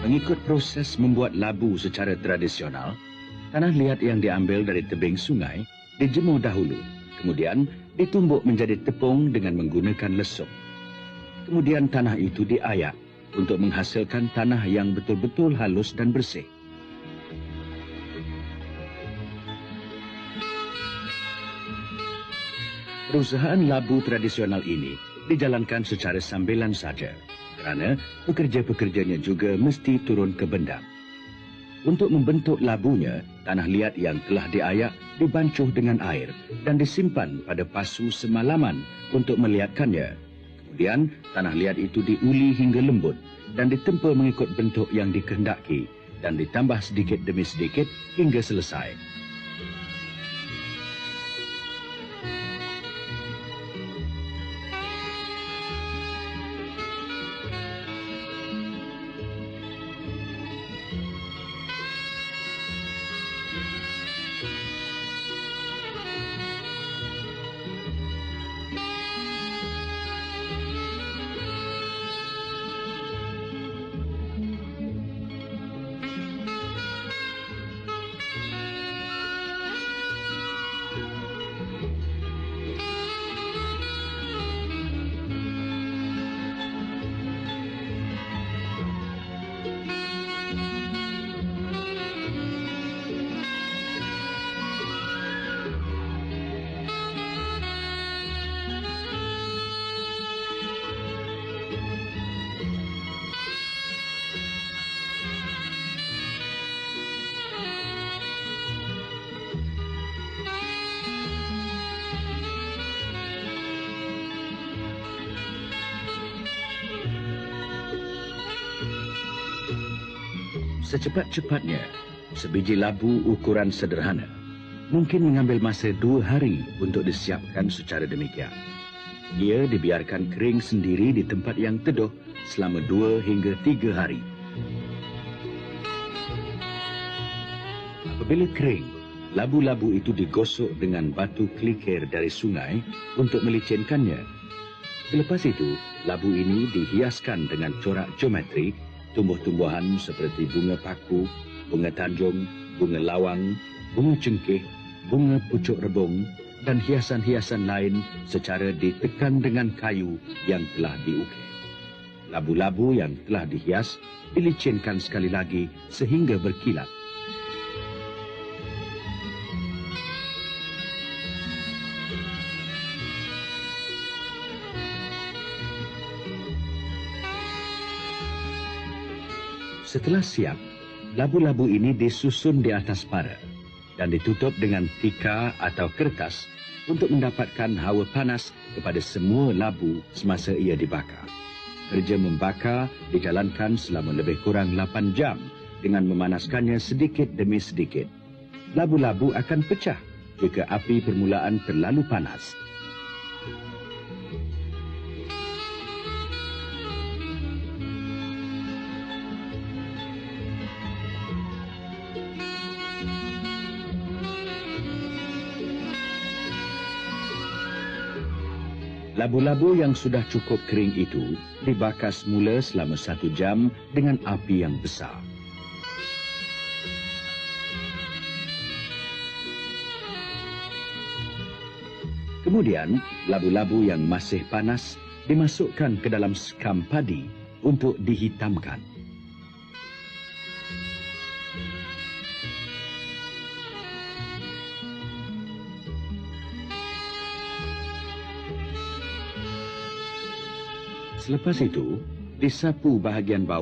Mengikut proses membuat labu secara tradisional, tanah liat yang diambil dari tebing sungai dijemur dahulu, kemudian ditumbuk menjadi tepung dengan menggunakan lesung. Kemudian tanah itu diayak untuk menghasilkan tanah yang betul-betul halus dan bersih. Perusahaan labu tradisional ini dijalankan secara sambilan saja kerana pekerja-pekerjanya juga mesti turun ke bendang. Untuk membentuk labunya, tanah liat yang telah diayak dibancuh dengan air dan disimpan pada pasu semalaman untuk meliatkannya. Kemudian, tanah liat itu diuli hingga lembut dan ditempa mengikut bentuk yang dikehendaki dan ditambah sedikit demi sedikit hingga selesai. Secepat-cepatnya, sebiji labu ukuran sederhana mungkin mengambil masa dua hari untuk disiapkan secara demikian. Ia dibiarkan kering sendiri di tempat yang teduh selama dua hingga tiga hari. Apabila kering, labu-labu itu digosok dengan batu klikir dari sungai untuk melicinkannya. Selepas itu, labu ini dihiaskan dengan corak geometri tumbuh-tumbuhan seperti bunga paku, bunga tanjung, bunga lawang, bunga cengkeh, bunga pucuk rebung dan hiasan-hiasan lain secara ditekan dengan kayu yang telah diukir. Labu-labu yang telah dihias dilicinkan sekali lagi sehingga berkilat. Setelah siap, labu-labu ini disusun di atas para dan ditutup dengan tika atau kertas untuk mendapatkan hawa panas kepada semua labu semasa ia dibakar. Kerja membakar dijalankan selama lebih kurang 8 jam dengan memanaskannya sedikit demi sedikit. Labu-labu akan pecah jika api permulaan terlalu panas Labu-labu yang sudah cukup kering itu dibakar semula selama satu jam dengan api yang besar. Kemudian, labu-labu yang masih panas dimasukkan ke dalam skam padi untuk dihitamkan. Selepas itu, disapu bahagian bawah